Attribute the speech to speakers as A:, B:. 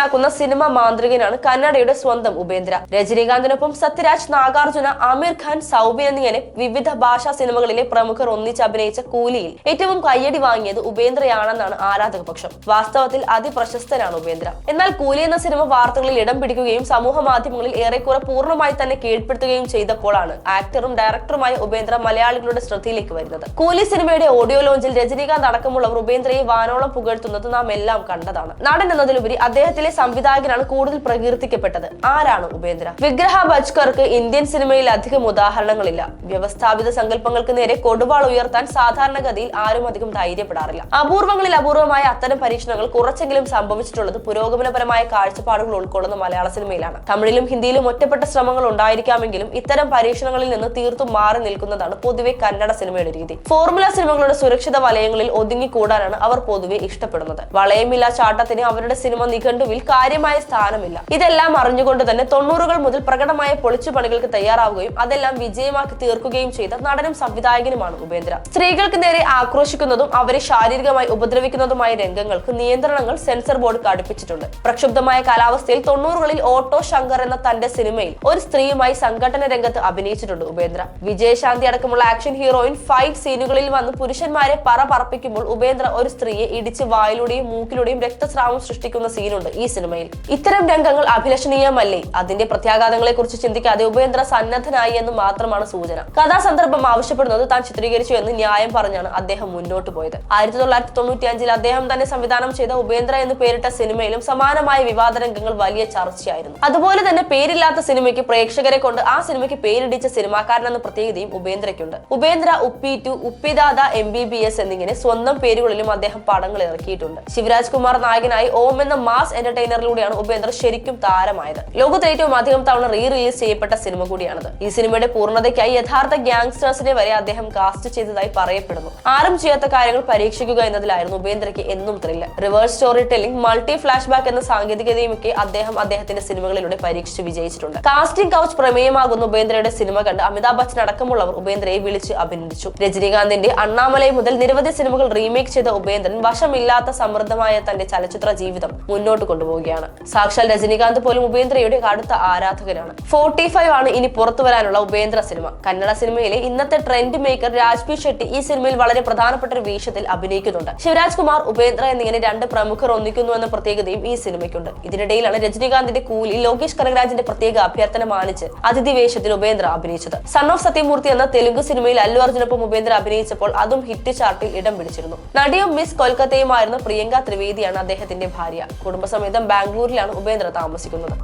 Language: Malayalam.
A: സ്വന്തമാക്കുന്ന സിനിമ മാന്ത്രികനാണ് കന്നഡയുടെ സ്വന്തം ഉപേന്ദ്ര. രജനീകാന്തിനൊപ്പം സത്യരാജ് നാഗാർജുന അമീർ ഖാൻ സൗബിൻ എന്നിങ്ങനെ വിവിധ ഭാഷാ സിനിമകളിലെ പ്രമുഖർ ഒന്നിച്ച് അഭിനയിച്ച കൂലിയിൽ ഏറ്റവും കയ്യടി വാങ്ങിയത് ഉപേന്ദ്രയാണെന്നാണ് ആരാധക പക്ഷം. വാസ്തവത്തിൽ അതിപ്രശസ്തനാണ് ഉപേന്ദ്ര. എന്നാൽ കൂലി എന്ന സിനിമ വാർത്തകളിൽ ഇടം പിടിക്കുകയും സമൂഹ മാധ്യമങ്ങളിൽ ഏറെക്കുറെ പൂർണമായി തന്നെ കീഴ്പ്പെടുത്തുകയും ചെയ്തപ്പോഴാണ് ആക്ടറും ഡയറക്ടറുമായ ഉപേന്ദ്ര മലയാളികളുടെ ശ്രദ്ധയിലേക്ക് വരുന്നത്. കൂലി സിനിമയുടെ ഓഡിയോ ലോഞ്ചിൽ രജനീകാന്ത് അടക്കമുള്ളവർ ഉപേന്ദ്രയെ വാനോളം പുകഴ്ത്തുന്നത് നാം എല്ലാം കണ്ടതാണ്. നടൻ എന്നതിലുപരി അദ്ദേഹത്തിലെ സംവിധായകനാണ് കൂടുതൽ പ്രകീർത്തിക്കപ്പെട്ടത്. ആരാണ് ഉപേന്ദ്ര? വിഗ്രഹ ബജ്കർക്ക് ഇന്ത്യൻ സിനിമയിൽ അധികം ഉദാഹരണങ്ങളില്ല. വ്യവസ്ഥാപിത സങ്കല്പങ്ങൾക്ക് നേരെ കൊടുവാൾ ഉയർത്താൻ സാധാരണഗതിയിൽ ആരും അധികം ധൈര്യപ്പെടാറില്ല. അപൂർവങ്ങളിൽ അപൂർവമായ അത്തരം പരീക്ഷണങ്ങൾ കുറച്ചെങ്കിലും സംഭവിച്ചിട്ടുള്ളത് പുരോഗമനപരമായ കാഴ്ചപ്പാടുകൾ ഉൾക്കൊള്ളുന്ന മലയാള സിനിമയിലാണ്. തമിഴിലും ഹിന്ദിയിലും ഒറ്റപ്പെട്ട ശ്രമങ്ങൾ ഉണ്ടായിരിക്കാമെങ്കിലും ഇത്തരം പരീക്ഷണങ്ങളിൽ നിന്ന് തീർത്തും മാറി നിൽക്കുന്നതാണ് പൊതുവെ കന്നഡ സിനിമയുടെ രീതി. ഫോർമുല സിനിമകളുടെ സുരക്ഷിത വലയങ്ങളിൽ ഒതുങ്ങിക്കൂടാനാണ് അവർ പൊതുവെ ഇഷ്ടപ്പെടുന്നത്. വളയമില്ല ചാട്ടത്തിന് അവരുടെ സിനിമ നിഘണ്ടുവിൽ കാര്യമായ സ്ഥാനമില്ല. ഇതെല്ലാം അറിഞ്ഞുകൊണ്ട് തന്നെ തൊണ്ണൂറുകൾ മുതൽ പ്രകടമായ പൊളിച്ചുപണികൾക്ക് തയ്യാറാവുകയും അതെല്ലാം വിജയമാക്കി തീർക്കുകയും ചെയ്ത നടനും സംവിധായകനുമാണ് ഉപേന്ദ്ര. സ്ത്രീകൾക്ക് നേരെ ആക്രോശിക്കുന്നതും അവരെ ശാരീരികമായി ഉപദ്രവിക്കുന്നതുമായ രംഗങ്ങൾക്ക് നിയന്ത്രണങ്ങൾ സെൻസർ ബോർഡ് കടുപ്പിച്ചിട്ടുണ്ട് പ്രക്ഷുബ്ധമായ കാലാവസ്ഥയിൽ തൊണ്ണൂറുകളിൽ ഓട്ടോ ശങ്കർ എന്ന തന്റെ സിനിമയിൽ ഒരു സ്ത്രീയുമായി സംഘടന രംഗത്ത് അഭിനയിച്ചിട്ടുണ്ട് ഉപേന്ദ്ര. വിജയശാന്തി അടക്കമുള്ള ആക്ഷൻ ഹീറോയിൻ ഫൈറ്റ് സീനുകളിൽ വന്ന് പുരുഷന്മാരെ പറ പറപ്പിക്കുമ്പോൾ ഉപേന്ദ്ര ഒരു സ്ത്രീയെ ഇടിച്ച് വായിലൂടെയും മൂക്കിലൂടെയും രക്തസ്രാവം സൃഷ്ടിക്കുന്ന സീനുണ്ട്. ഈ സിനിമയിൽ. ഇത്തരം രംഗങ്ങൾ അഭിലഷണീയമല്ലേ? അതിന്റെ പ്രത്യാഘാതങ്ങളെ കുറിച്ച് ചിന്തിക്കാതെ ഉപേന്ദ്ര സന്നദ്ധനായി എന്ന് മാത്രമാണ് സൂചന. കഥാസന്ദർഭം ആവശ്യപ്പെടുന്നത് താൻ ചിത്രീകരിച്ചു എന്ന് ന്യായം പറഞ്ഞാണ് അദ്ദേഹം മുന്നോട്ട് പോയത്. ആയിരത്തി തൊള്ളായിരത്തി തൊണ്ണൂറ്റി അഞ്ചിൽ അദ്ദേഹം തന്നെ സംവിധാനം ചെയ്ത ഉപേന്ദ്ര എന്ന് പേരിട്ട സിനിമയിലും സമാനമായ വിവാദ രംഗങ്ങൾ വലിയ ചർച്ചയായിരുന്നു. അതുപോലെ തന്നെ പേരില്ലാത്ത സിനിമയ്ക്ക് പ്രേക്ഷകരെ കൊണ്ട് ആ സിനിമയ്ക്ക് പേരിടിച്ച സിനിമാക്കാരൻ എന്ന പ്രത്യേകതയും ഉപേന്ദ്രയ്ക്കുണ്ട്. Upendra Uppi two Uppidada M B B S എന്നിങ്ങനെ സ്വന്തം പേരുകളിലും അദ്ദേഹം പടങ്ങൾ ഇറക്കിയിട്ടുണ്ട്. ശിവരാജ് കുമാർ നായകനായി ഓം എന്ന മാസ് എന്റർടൈനറിലൂടെയാണ് ഉപേന്ദ്ര ശരിക്കും താരമായത്. ലോകത്തെ ഏറ്റവും അധികം തവണ റീ റിലീസ് ചെയ്യപ്പെട്ട സിനിമ കൂടിയാണത്. ഈ സിനിമയുടെ പൂർണതയ്ക്കായി യഥാർത്ഥ ഗ്യാങ്സ്റ്റേഴ്സിനെ വരെ അദ്ദേഹം കാസ്റ്റ് ചെയ്തതായി പറയപ്പെടുന്നു. ആരും ചെയ്യാത്ത കാര്യങ്ങൾ പരീക്ഷിക്കുക എന്നതിലായിരുന്നു ഉപേന്ദ്രയ്ക്ക് എന്നും thrill reverse storytelling multi flashback എന്ന സാങ്കേതികതയുമൊക്കെ അദ്ദേഹം അദ്ദേഹത്തിന്റെ സിനിമകളിലൂടെ പരീക്ഷിച്ച് വിജയിച്ചിട്ടുണ്ട്. കാസ്റ്റിംഗ് കൗച്ച് പ്രമേയമാകുന്ന ഉപേന്ദ്രയുടെ സിനിമ കണ്ട് അമിതാഭ് ബച്ചൻ അടക്കമുള്ളവർ ഉപേന്ദ്രയെ വിളിച്ച് അഭിനന്ദിച്ചു. രജനീകാന്തിന്റെ അണ്ണാമലൈ മുതൽ നിരവധി സിനിമകൾ റീമേക്ക് ചെയ്ത ഉപേന്ദ്രൻ വശമില്ലാത്ത സമൃദ്ധമായ തന്റെ ചലച്ചിത്ര ജീവിതം മുന്നോട്ട് കൊണ്ടുപോവുകയാണ്. സാക്ഷാൽ രജനീകാന്ത് പോലും ഉപേന്ദ്രയുടെ കടുത്ത ആരാധകനാണ്. ഫോർട്ടി ഫൈവ് ആണ് ഇനി പുറത്തു വരാനുള്ള ഉപേന്ദ്ര സിനിമ. കന്നഡ സിനിമയിലെ ഇന്നത്തെ ട്രെൻഡ് മേക്കർ രാജ്പി ഷെട്ടി ഈ സിനിമയിൽ വളരെ പ്രധാനപ്പെട്ട ഒരു വേഷത്തിൽ അഭിനയിക്കുന്നുണ്ട്. ശിവരാജ് കുമാർ ഉപേന്ദ്ര എന്നിങ്ങനെ രണ്ട് പ്രമുഖർ ഒന്നിക്കുന്നു എന്ന പ്രത്യേകതയും ഈ സിനിമയ്ക്കുണ്ട്. ഇതിനിടയിലാണ് രജനീകാന്തിന്റെ കൂലി ലോകേഷ് കനകരാജിന്റെ പ്രത്യേക അഭ്യർത്ഥന മാനിച്ച് അതിഥി വേഷത്തിൽ ഉപേന്ദ്ര അഭിനയിച്ചത്. സൺ ഓഫ് സത്യമൂർത്തി എന്ന തെലുങ്ക് സിനിമയിൽ അല്ലു അർജുനൊപ്പം ഉപേന്ദ്ര അഭിനയിച്ചപ്പോൾ അതും ഹിറ്റ് ചാർട്ടിൽ ഇടം പിടിച്ചിരുന്നു. നടിയും മിസ് കൊൽക്കത്തയുമായിരുന്ന പ്രിയങ്ക ത്രിവേദിയാണ് അദ്ദേഹത്തിന്റെ ഭാര്യ. കുടുംബസമേതം ബാംഗ്ലൂരിലാണ് ഉപേന്ദ്ര താമസിക്കുന്നത്.